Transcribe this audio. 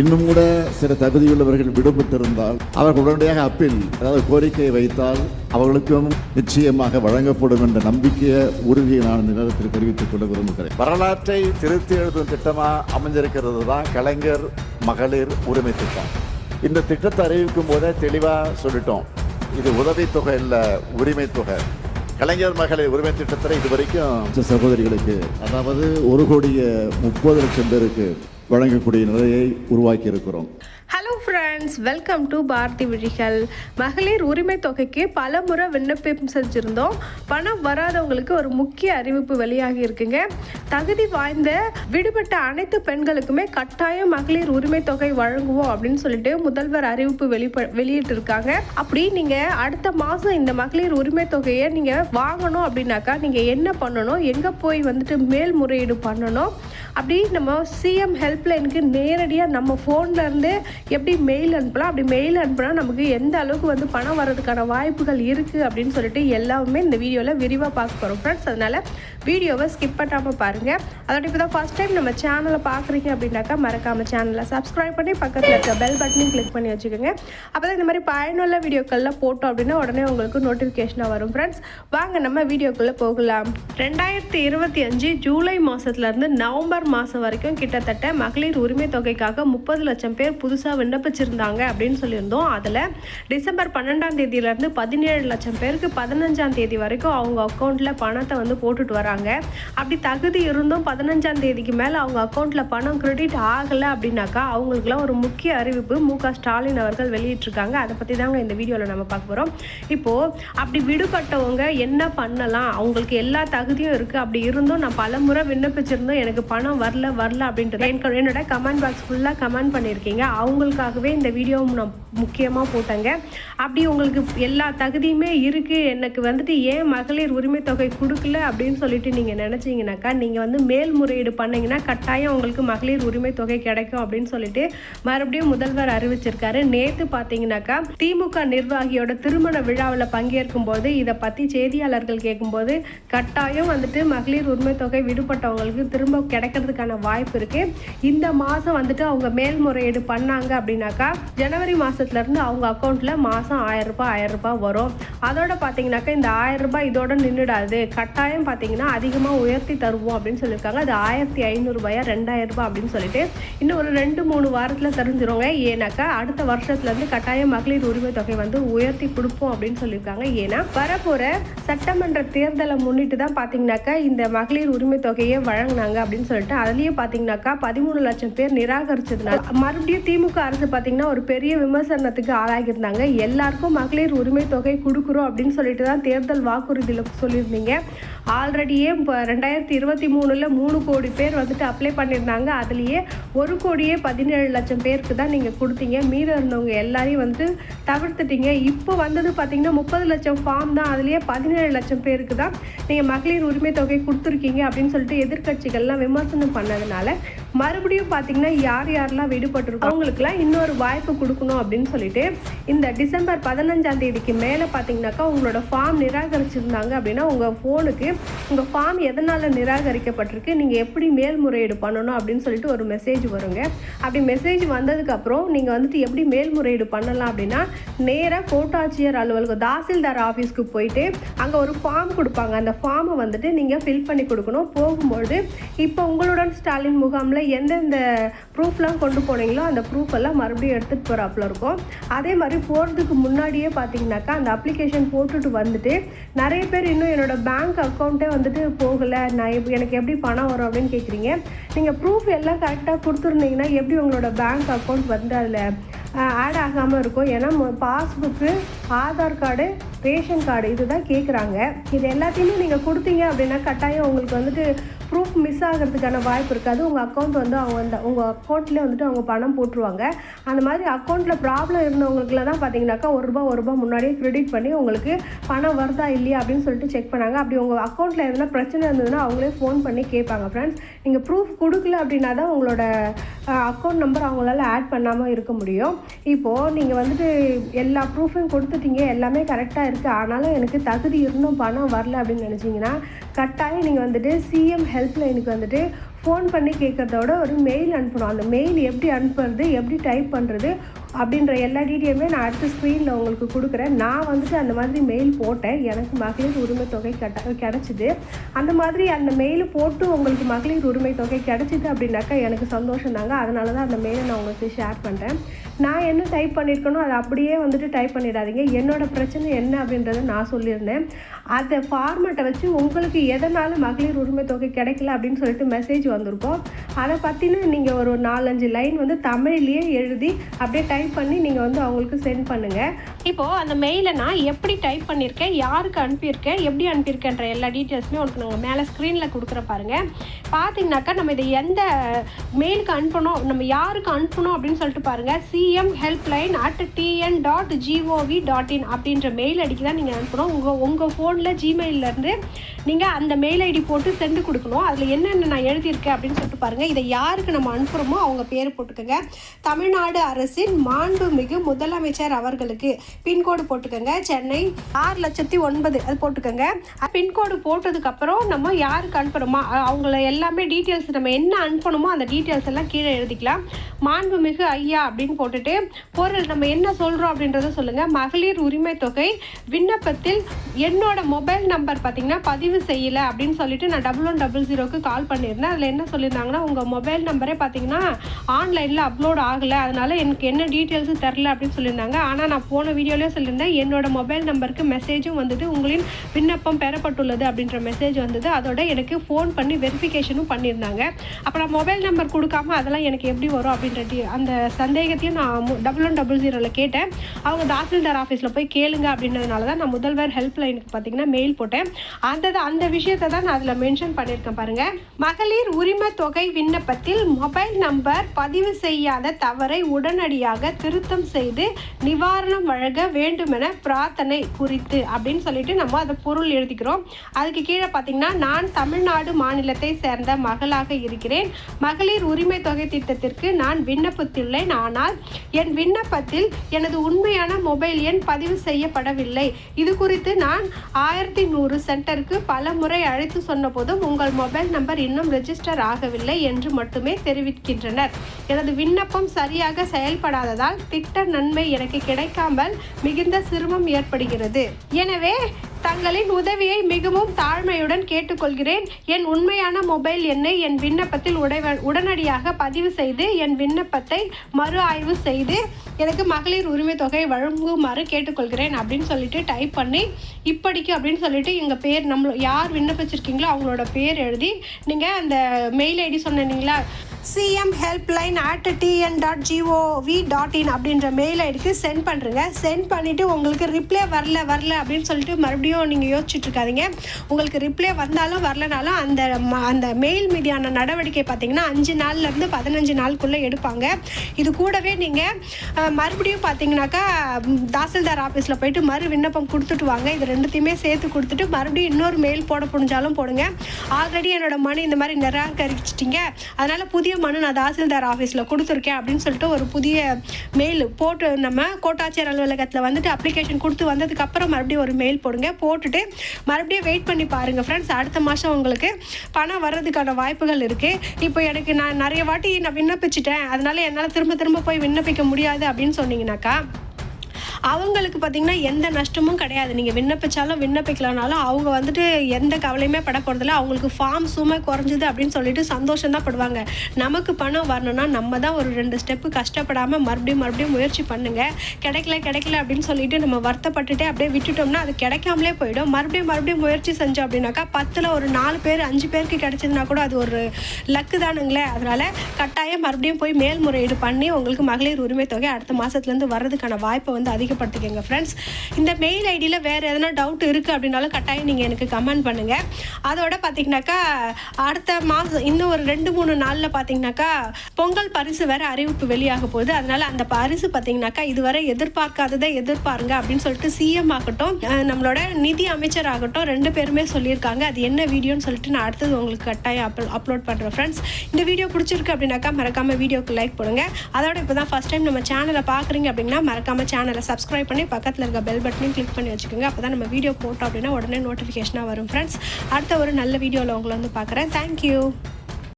இன்னும் கூட சில தகுதியுள்ளவர்கள் விடுபட்டிருந்தால் அவர்கள் உடனடியாக அப்பீல் அதாவது கோரிக்கையை வைத்தால் அவர்களுக்கும் நிச்சயமாக வழங்கப்படும் என்ற நம்பிக்கையை உறுதியை நான் இந்த நேரத்தில் தெரிவித்துக் கொள்ள விரும்புகிறேன். வரலாற்றை திருத்தி எழுதும் திட்டமாக அமைஞ்சிருக்கிறது தான் கலைஞர் மகளிர் உரிமை திட்டம். இந்த திட்டத்தை அறிவிக்கும் போதே தெளிவாக சொல்லிட்டோம். இது உதவித்தொகை இல்லை உரிமை தொகை கலைஞர் மகளிர் உரிமை திட்டத்தில் இது வரைக்கும் சகோதரிகளுக்கு அதாவது ஒரு கோடியே முப்பது லட்சம் பேருக்கு வழங்கக்கூடிய நிலையை உருவாக்கி இருக்கிறோம் hello friends welcome to Bharathi விழிகள் மகளிர் உரிமை தொகைக்கு பல முறை விண்ணப்பம் செஞ்சுருந்தோம். பணம் வராதவங்களுக்கு ஒரு முக்கிய அறிவிப்பு வெளியாகி இருக்குங்க. தகுதி வாய்ந்த விடுபட்ட அனைத்து பெண்களுக்குமே கட்டாயம் மகளிர் உரிமை தொகை வழங்குவோம் அப்படின்னு சொல்லிட்டு முதல்வர் அறிவிப்பு வெளிப்ப வெளியிட்டிருக்காங்க. அப்படி நீங்கள் அடுத்த மாதம் இந்த மகளிர் உரிமை தொகையை நீங்கள் வாங்கணும் அப்படின்னாக்கா நீங்கள் என்ன பண்ணணும்? எங்கே போய் வந்துட்டு மேல்முறையீடு பண்ணணும்? அப்படி நம்ம சிஎம் ஹெல்ப்லைனுக்கு நேரடியாக நம்ம ஃபோன்லேருந்து எப்படி மெயில் அனுப்பலாம். அப்படி மெயில் அனுப்புனா நமக்கு எந்த அளவுக்கு வந்து பணம் வர்றதுக்கான வாய்ப்புகள் இருக்குது அப்படின்னு சொல்லிட்டு எல்லாமே இந்த வீடியோவில் விரிவாக பார்க்க போகிறோம் ஃப்ரெண்ட்ஸ் அதனால் வீடியோவை ஸ்கிப் பண்ணாமல் பாருங்கள் அதோட இப்போ தான் ஃபஸ்ட் டைம் நம்ம சேனலை பார்க்குறீங்க அப்படின்னாக்கா மறக்காமல் சேனலை சப்ஸ்கிரைப் பண்ணி பக்கத்தில் இருக்க பெல் பட்டனையும் கிளிக் பண்ணி வச்சுக்கோங்க. அப்போ தான் இந்த மாதிரி பயனுள்ள வீடியோக்கள்லாம் போட்டோம் அப்படின்னா உடனே உங்களுக்கு நோட்டிஃபிகேஷனாக வரும் ஃப்ரெண்ட்ஸ் வாங்க நம்ம வீடியோக்குள்ளே போகலாம். ரெண்டாயிரத்தி இருபத்தி அஞ்சு ஜூலை மாதத்துலேருந்து நவம்பர் மாதம் வரைக்கும் கிட்டத்தட்ட மகளிர் உரிமை தொகைக்காக முப்பது லட்சம் பேர் புதுசாக விண்ணப்பிச்சிருந்தாங்க அப்படின்னு சொல்லியிருந்தோம். அதில் டிசம்பர் பன்னெண்டாம் தேதியிலேருந்து பதினேழு லட்சம் பேருக்கு பதினஞ்சாம் தேதி வரைக்கும் அவங்க அக்கௌண்ட்டில் பணத்தை வந்து போட்டுட்டு வராங்க. அப்படி தகுதி இருந்தும் பதினஞ்சாம் தேதிக்கு மேலே அவங்க அக்கௌண்ட்டில் பணம் கிரெடிட் ஆகலை அப்படின்னாக்கா அவங்களுக்குலாம் ஒரு முக்கிய அறிவிப்பு மு க ஸ்டாலின் அவர்கள் வெளியிட்டிருக்காங்க. அதை பற்றி தாங்க இந்த வீடியோவில் நம்ம பார்க்க போகிறோம் இப்போது அப்படி விடுபட்டவங்க என்ன பண்ணலாம்? அவங்களுக்கு எல்லா தகுதியும் இருக்குது அப்படி இருந்தும் நான் பல முறை விண்ணப்பிச்சிருந்தோம் எனக்கு பணம் வரல வரல அப்படின்ட்டு எனக்கு என்னோட கமெண்ட் பாக்ஸ் ஃபுல்லாக கமெண்ட் பண்ணியிருக்கீங்க. அவங்களுக்காகவே இந்த வீடியோ நான் முக்கியமாக போட்டேங்க. அப்படி உங்களுக்கு எல்லா தகுதியுமே இருக்குது எனக்கு வந்துட்டு ஏன் மகளிர் உரிமை தொகை கொடுக்கல அப்படின்னு சொல்லிட்டு நீங்கள் நினச்சிங்கனாக்கா நீங்கள் வந்து மேல்முறையீடு பண்ணிங்கன்னா கட்டாயம் உங்களுக்கு மகளிர் உரிமை தொகை கிடைக்கும் அப்படின்னு சொல்லிட்டு மறுபடியும் முதல்வர் அறிவிச்சிருக்காரு. நேற்று பார்த்தீங்கன்னாக்கா திமுக நிர்வாகியோட திருமண விழாவில் பங்கேற்கும் போது இதை பற்றி செய்தியாளர்கள் கேட்கும்போது கட்டாயம் வந்துட்டு மகளிர் உரிமை தொகை விடுபட்டவங்களுக்கு திரும்ப கிடைக்கிறதுக்கான வாய்ப்பு இருக்குது இந்த மாதம் வந்துட்டு அவங்க மேல்முறையீடு பண்ணாங்க அப்படின்னாக்கா ஜனவரி மாதத்துலேருந்து அவங்க அக்கௌண்ட்டில் மாதம் ஆயிரம் ரூபாய் ஆயிரம் ரூபாய் வரும். அதோட பார்த்தீங்கன்னாக்கா இந்த ஆயிரம் ரூபாய் இதோட நின்றுடாது கட்டாயம் பார்த்தீங்கன்னா அதிகமாக உயர்த்தி தருவோம் அப்படின்னு சொல்லியிருக்காங்க. அது ஆயிரத்தி ஐநூறுரூபாயா ரெண்டாயிரம் ரூபாய் அப்படின்னு சொல்லிட்டு இன்னும் ஒரு ரெண்டு மூணு வாரத்தில் தெரிஞ்சிருவாங்க ஏன்னாக்கா அடுத்த வருஷத்துலேருந்து கட்டாய மகளிர் உரிமை தொகை வந்து உயர்த்தி கொடுப்போம் அப்படின்னு சொல்லியிருக்காங்க. ஏன்னா வரப்போகிற சட்டமன்ற தேர்தலை முன்னிட்டு தான் பார்த்தீங்கன்னாக்கா இந்த மகளிர் உரிமை தொகையை வழங்கினாங்க அப்படின்னு சொல்லிட்டு அதுலேயே பார்த்தீங்கன்னாக்கா பதிமூணு லட்சம் பேர் நிராகரிச்சதுனால மறுபடியும் திமுக அரசு பார்த்தீங்கன்னா ஒரு பெரிய விமர்சனத்துக்கு ஆளாகியிருந்தாங்க. எல்லாருக்கும் மகளிர் உரிமை தொகை கொடுக்குறோம் அப்படின்னு சொல்லிட்டு தான் தேர்தல் வாக்குறுதியில் சொல்லியிருந்தீங்க. ஆல்ரெடியே இப்போ ரெண்டாயிரத்தி இருபத்தி மூணில் மூணு கோடி பேர் வந்துட்டு அப்ளை பண்ணியிருந்தாங்க. அதுலேயே ஒரு கோடியே பதினேழு லட்சம் பேருக்கு தான் நீங்கள் கொடுத்தீங்க. மீதம் இருந்தவங்க எல்லாரையும் வந்து தவிர்த்துட்டீங்க. இப்போ வந்தது பார்த்தீங்கன்னா முப்பது லட்சம் ஃபார்ம் தான். அதுலேயே பதினேழு லட்சம் பேருக்கு தான் நீங்கள் மகளிர் உரிமை தொகை கொடுத்துருக்கீங்க அப்படின்னு சொல்லிட்டு எதிர்க்கட்சிகள்லாம் விமர்சனம் பண்ணதுனால மறுபடியும் பார்த்தீங்கன்னா யார் யாரெல்லாம் விடுபட்டிருக்கோம் அவங்களுக்குலாம் இன்னொரு வாய்ப்பு கொடுக்கணும் அப்படின்னு சொல்லிட்டு இந்த டிசம்பர் பதினஞ்சாம் தேதிக்கு மேலே பார்த்தீங்கன்னாக்கா உங்களோட ஃபார்ம் நிராகரிச்சிருந்தாங்க அப்படின்னா உங்கள் ஃபோனுக்கு உங்கள் ஃபார்ம் எதனால் நிராகரிக்கப்பட்டிருக்கு? நீங்கள் எப்படி மேல்முறையீடு பண்ணணும் அப்படின்னு சொல்லிட்டு ஒரு மெசேஜ் வருங்க. அப்படி மெசேஜ் வந்ததுக்கப்புறம் நீங்கள் வந்துட்டு எப்படி மேல்முறையீடு பண்ணலாம் அப்படின்னா நேராக கோட்டாட்சியர் அலுவலகம் தாசில்தார் ஆஃபீஸ்க்கு போயிட்டு அங்கே ஒரு ஃபார்ம் கொடுப்பாங்க. அந்த ஃபார்மை வந்துட்டு நீங்கள் ஃபில் பண்ணி கொடுக்கணும். போகும்பொழுது இப்போ உங்களுடன் ஸ்டாலின் முகாமில் எந்தெந்த ப்ரூஃப்லாம் கொண்டு போனீங்களோ அந்த ப்ரூஃப் எல்லாம் மறுபடியும் எடுத்துகிட்டு போகிறாப்புல இருக்கும். அதே மாதிரி போகிறதுக்கு முன்னாடியே பார்த்தீங்கன்னாக்கா அந்த அப்ளிகேஷன் போட்டுட்டு வந்துட்டு நிறைய பேர் இன்னும் என்னோட பேங்க் அக்கௌண்ட்டே வந்துட்டு போகலை. நான் எப் எனக்கு எப்படி பணம் வரும் அப்படின்னு கேட்குறீங்க நீங்கள் ப்ரூஃப் எல்லாம் கரெக்டாக கொடுத்துருந்தீங்கன்னா எப்படி உங்களோட பேங்க் அக்கௌண்ட் வந்து அதில் ஆட் ஆகாமல் இருக்கும்? ஏன்னா passbook Aadhaar card ration card இதுதான் கேட்குறாங்க இது எல்லாத்தையுமே நீங்கள் கொடுத்தீங்க அப்படின்னா கட்டாயம் உங்களுக்கு வந்துட்டு ப்ரூஃப் மிஸ் ஆகிறதுக்கான வாய்ப்பு இருக்காது. உங்கள் அக்கௌண்ட் வந்து அவங்க வந்து உங்கள் அக்கௌண்ட்லேயே வந்துட்டு அவங்க பணம் போட்டுருவாங்க. அந்த மாதிரி அக்கௌண்ட்டில் ப்ராப்ளம் இருந்தவங்களுக்குலாம் தான் பார்த்தீங்கன்னாக்கா ஒரு ரூபா ஒரு ரூபா முன்னாடியே கிரெடிட் பண்ணி உங்களுக்கு பணம் வருதா இல்லையா அப்படின்னு சொல்லிட்டு செக் பண்ணாங்க. அப்படி உங்கள் அக்கௌண்ட்டில் எதனா பிரச்சனை இருந்ததுன்னா அவங்களே ஃபோன் பண்ணி கேட்பாங்க ஃப்ரெண்ட்ஸ் நீங்கள் ப்ரூஃப் கொடுக்கல அப்படின்னா தான் உங்களோட அக்கௌண்ட் நம்பர் அவங்களால ஆட் பண்ணாமல் இருக்க முடியும். இப்போது நீங்கள் வந்துட்டு எல்லா ப்ரூஃபையும் கொடுத்துட்டீங்க. எல்லாமே கரெக்டாக இருக்குது ஆனாலும் எனக்கு தகுதி இருந்தும் பணம் வரல அப்படின்னு நினச்சிங்கன்னா கட்டாயம் நீங்கள் வந்துட்டு சிஎம் ஹெல்ப்லைனுக்கு வந்துட்டு ஃபோன் பண்ணி கேட்குறதோட ஒரு மெயில் அனுப்பணும். அந்த மெயில் எப்படி அனுப்புறது எப்படி டைப் பண்ணுறது அப்படின்ற எல்லா டீட்டெயிலுமே நான் அடுத்த ஸ்க்ரீனில் உங்களுக்கு கொடுக்குறேன். நான் வந்துட்டு அந்த மாதிரி மெயில் போட்டேன். எனக்கு மகளிர் உரிமை தொகை கட்ட கிடச்சிது. அந்த மாதிரி அந்த மெயில் போட்டு உங்களுக்கு மகளிர் உரிமை தொகை கிடச்சிது அப்படின்னாக்கா எனக்கு சந்தோஷம் தாங்க. அதனால தான் அந்த மெயிலை நான் உங்களுக்கு ஷேர் பண்ணுறேன் நான் என்ன டைப் பண்ணியிருக்கேனோ அதை அப்படியே வந்துட்டு டைப் பண்ணிடாதீங்க. என்னோட பிரச்சனை என்ன அப்படின்றத நான் சொல்லியிருந்தேன். அந்த ஃபார்மேட்டை வச்சு உங்களுக்கு எதனால் மகளிர் உரிமை தொகை கிடைக்கல அப்படின்னு சொல்லிட்டு மெசேஜ் வந்திருக்கோம். அதை பற்றின நீங்கள் ஒரு நாலஞ்சு லைன் வந்து தமிழ்லேயே எழுதி அப்படியே டைப் பண்ணி நீங்கள் வந்து அவங்களுக்கு சென்ட் பண்ணுங்கள் இப்போது அந்த மெயிலை நான் எப்படி டைப் பண்ணியிருக்கேன் யாருக்கு அனுப்பியிருக்கேன் எப்படி அனுப்பியிருக்கேன்ற எல்லா டீட்டெயில்ஸுமே உங்களுக்கு நாங்கள் மேலே ஸ்க்ரீனில் கொடுக்குற பாருங்க. பார்த்தீங்கன்னாக்கா நம்ம இதை எந்த மெயிலுக்கு அனுப்பணும் நம்ம யாருக்கு அனுப்பணும் அப்படின்னு சொல்லிட்டு பாருங்கள் CM helpline at TN dot GOV dot in அப்படின்ற மெயில் ஐடிக்கு தான் நீங்கள் அனுப்பணும். உங்கள் உங்கள் ஃபோனில் ஜிமெயிலேருந்து நீங்கள் அந்த மெயில் ஐடி போட்டு சென்று கொடுக்கணும். அதில் என்னென்ன நான் எழுதியிருக்கேன் அப்படின்னு சொல்லிட்டு பாருங்கள் இதை யாருக்கு நம்ம அனுப்புகிறோமோ அவங்க பேர் போட்டுக்கோங்க. தமிழ்நாடு அரசின் மாண்புமிகு முதலமைச்சர் அவர்களுக்கு பின்கோடு போட்டுக்கோங்க. சென்னை ஆறு லட்சத்தி ஒன்பது. அது போட்டுக்கோங்க. பின்கோடு போட்டதுக்கப்புறம் நம்ம யாருக்கு அனுப்புகிறோமோ அவங்கள எல்லாமே டீட்டெயில்ஸ் நம்ம என்ன அனுப்பணுமோ அந்த டீட்டெயில்ஸ் எல்லாம் கீழே எழுதிக்கலாம். மாண்புமிகு ஐயா அப்படின்னு போட்டுட்டு பொருள் நம்ம என்ன சொல்கிறோம் அப்படின்றத சொல்லுங்கள் மகளிர் உரிமை தொகை விண்ணப்பத்தில் என்னோட மொபைல் நம்பர் பார்த்தீங்கன்னா பதிவு செய்யலை அப்படின்னு சொல்லிட்டு நான் டபுள் ஒன் டபுள் ஜீரோக்கு கால் பண்ணியிருந்தேன். அதில் என்ன சொல்லியிருந்தாங்கன்னா உங்கள் மொபைல் நம்பரே பார்த்தீங்கன்னா ஆன்லைனில் அப்லோட் ஆகலை. அதனால் எனக்கு என்ன டீட்டெயில்ஸும் தெரில அப்படின்னு சொல்லியிருந்தாங்க. ஆனால் நான் போன வீடியோலேயே சொல்லியிருந்தேன். என்னோட மொபைல் நம்பருக்கு மெசேஜும் வந்தது உங்களின் விண்ணப்பம் பெறப்பட்டுள்ளது அப்படின்ற மெசேஜ் வந்தது. அதோட எனக்கு ஃபோன் பண்ணி வெரிஃபிகேஷனும் பண்ணியிருந்தாங்க. அப்போ நான் மொபைல் நம்பர் கொடுக்காம அதெல்லாம் எனக்கு எப்படி வரும் அப்படின்ற அந்த சந்தேகத்தையும் நான் டபுள் ஒன் டபுள் ஜீரோவில் கேட்டேன். அவங்க தாசில்தார் ஆஃபீஸில் போய் கேளுங்க அப்படின்றதுனால தான் நான் முதல்வர் ஹெல்ப் லைனுக்கு பார்த்தீங்கன்னா மெயில் போட்டேன். அந்த அந்த விஷயத்தை தான் நான் அதில் மென்ஷன் பண்ணியிருக்கேன் பாருங்கள் மகளிர் உரிமை தொகை விண்ணப்பத்தில் மொபைல் நம்பர் பதிவு செய்யாத தவறை உடனடியாக திருத்தம் செய்து நிவாரணம் வழங்க வேண்டுமென பிரார்த்தனை குறித்து அப்படின்னு சொல்லிட்டு நம்ம அதை பொருள் எழுதிக்கிறோம். அதுக்கு கீழே பார்த்தீங்கன்னா நான் தமிழ்நாடு மாநிலத்தை சேர்ந்த மகளாக இருக்கிறேன். மகளிர் உரிமை தொகை திட்டத்திற்கு நான் விண்ணப்பித்துள்ளேன். ஆனால் என் விண்ணப்பத்தில் எனது உண்மையான மொபைல் எண் பதிவு செய்யப்படவில்லை. இது குறித்து நான் ஆயிரத்தி நூறு சென்டருக்கு பல முறை அழைத்து சொன்னபோதும் உங்கள் மொபைல் நம்பர் இன்னும் ரெஜிஸ்டர் ஆகவில்லை என்று மட்டுமே தெரிவிக்கின்றனர். எனது விண்ணப்பம் சரியாக செயல்படாததால் திட்ட நன்மை எனக்கு கிடைக்காமல் மிகுந்த சிரமம் ஏற்படுகிறது. எனவே தங்களின் உதவியை மிகவும் தாழ்மையுடன் கேட்டுக்கொள்கிறேன். என் உண்மையான மொபைல் எண்ணை என் விண்ணப்பத்தில் உடைவ உடனடியாக பதிவு செய்து என் விண்ணப்பத்தை மறு ஆய்வு செய்து எனக்கு மகளிர் உரிமை தொகை வழங்குமாறு கேட்டுக்கொள்கிறேன் அப்படின்னு சொல்லிட்டு டைப் பண்ணி இப்படிக்கு அப்படின்னு சொல்லிட்டு எங்கள் பேர் நம்ம யார் விண்ணப்பிச்சிருக்கீங்களோ அவங்களோட பேர் எழுதி நீங்கள் அந்த மெயில் ஐடி சொன்னீங்களா CM helpline at TN dot GOV dot in அப்படின்ற மெயில் ஐடிக்கு சென்ட் பண்ணுறேங்க சென்ட் பண்ணிவிட்டு உங்களுக்கு ரிப்ளை வரல வரல அப்படின்னு சொல்லிட்டு மறுபடியும் நீங்கள் யோசிச்சுட்ருக்காதீங்க. உங்களுக்கு ரிப்ளை வந்தாலும் வரலனாலும் அந்த ம- அந்த மெயில் மீதியான நடவடிக்கை பார்த்தீங்கன்னா அஞ்சு நாள்லேருந்து பதினஞ்சு நாளுக்குள்ளே எடுப்பாங்க. இது கூடவே நீங்கள் மறுபடியும் பார்த்தீங்கன்னாக்கா தாசில்தார் ஆஃபீஸில் போயிட்டு மறு விண்ணப்பம் கொடுத்துட்டு வாங்க. இது ரெண்டுத்தையுமே சேர்த்து கொடுத்துட்டு மறுபடியும் இன்னொரு மெயில் போட முடிஞ்சாலும் போடுங்க. ஆல்ரெடி என்னோட மனு இந்த மாதிரி நிராகரிச்சிட்டிங்க. அதனால் புதிய மனு நான் தாசில்தார் ஆஃபீஸில் கொடுத்துருக்கேன் அப்படின்னு சொல்லிட்டு ஒரு புதிய மெயில் போட்டு நம்ம கோட்டாட்சியர் அலுவலகத்தில் வந்துட்டு அப்ளிகேஷன் கொடுத்து வந்ததுக்கப்புறம் மறுபடியும் ஒரு மெயில் போடுங்க. போட்டுட்டு மறுபடியும் வெயிட் பண்ணி பாருங்கள் ஃப்ரெண்ட்ஸ் அடுத்த மாதம் உங்களுக்கு பணம் வர்றதுக்கான வாய்ப்புகள் இருக்குது இப்போ எனக்கு நான் நிறைய வாட்டி நான் விண்ணப்பிச்சிட்டேன். அதனால என்னால் திரும்ப திரும்ப போய் விண்ணப்பிக்க முடியாது அப்படின்னு சொன்னீங்கன்னாக்கா அவங்களுக்கு பார்த்தீங்கன்னா எந்த நஷ்டமும் கிடையாது. நீங்கள் விண்ணப்பிச்சாலும் விண்ணப்பிக்கலனாலும் அவங்க வந்துட்டு எந்த கவலையுமே பட போகிறதில்ல அவங்களுக்கு ஃபார்ம் சுமை குறைஞ்சிது அப்படின்னு சொல்லிட்டு சந்தோஷம் தான் படுவாங்க. நமக்கு பணம் வரணும்னா நம்ம தான் ஒரு ரெண்டு ஸ்டெப்பு கஷ்டப்படாமல் மறுபடியும் மறுபடியும் முயற்சி பண்ணுங்கள் கிடைக்கல கிடைக்கல அப்படின்னு சொல்லிட்டு நம்ம வருத்தப்பட்டுட்டே அப்படியே விட்டுட்டோம்னா அது கிடைக்காமலே போயிடும். மறுபடியும் மறுபடியும் முயற்சி செஞ்சோம் அப்படின்னாக்கா பத்தில் ஒரு நாலு பேர் அஞ்சு பேருக்கு கிடைச்சதுன்னா கூட அது ஒரு லக்கு தானுங்களே. அதனால் கட்டாயம் மறுபடியும் போய் மேல்முறையீடு பண்ணி உங்களுக்கு மகளிர் உரிமை தொகை அடுத்த மாதத்துலேருந்து வர்றதுக்கான வாய்ப்பை வந்து அதிகப்படுத்திக்கங்க ஃப்ரெண்ட்ஸ் இந்த மெயில் ஐடியில் வேறு எதனா டவுட் இருக்குது அப்படின்னாலும் கட்டாயம் நீங்கள் எனக்கு கமெண்ட் பண்ணுங்கள் அதோட பார்த்தீங்கன்னாக்கா அடுத்த மாதம் இன்னும் ஒரு ரெண்டு மூணு நாளில் பார்த்தீங்கன்னாக்கா பொங்கல் பரிசு வேறு அறிவிப்பு வெளியாக போகுது. அதனால் அந்த பரிசு பார்த்தீங்கன்னாக்கா இதுவரை எதிர்பார்க்காததை எதிர்பாருங்க அப்படின்னு சொல்லிட்டு சிஎம் ஆகட்டும் நம்மளோட நிதி அமைச்சர் ஆகட்டும் ரெண்டு பேருமே சொல்லியிருக்காங்க. அது என்ன வீடியோன்னு சொல்லிட்டு நான் அடுத்தது உங்களுக்கு கட்டாயம் அப் அப்லோட் பண்ணுறேன் ஃப்ரெண்ட்ஸ் இந்த வீடியோ பிடிச்சிருக்கு அப்படின்னாக்கா மறக்காமல் வீடியோக்கு லைக் பண்ணுங்கள் அதோட இப்போ தான் ஃபஸ்ட் டைம் நம்ம சேனலை பார்க்குறீங்க அப்படின்னா மறக்காமல் சேனலை சப்ஸ்கிரைப் பண்ணி பக்கத்தில் இருக்க பெல் பட்டனையும் கிளிக் பண்ணி வச்சுக்கோங்க. அப்போ தான் நம்ம வீடியோ போட்டோம் அப்படின்னா உடனே நோட்டிஃபிகேஷனாக வரும் ஃப்ரெண்ட்ஸ் அடுத்த ஒரு நல்ல வீடியோவில் உங்களை வந்து பார்க்குறேன். தேங்க்யூ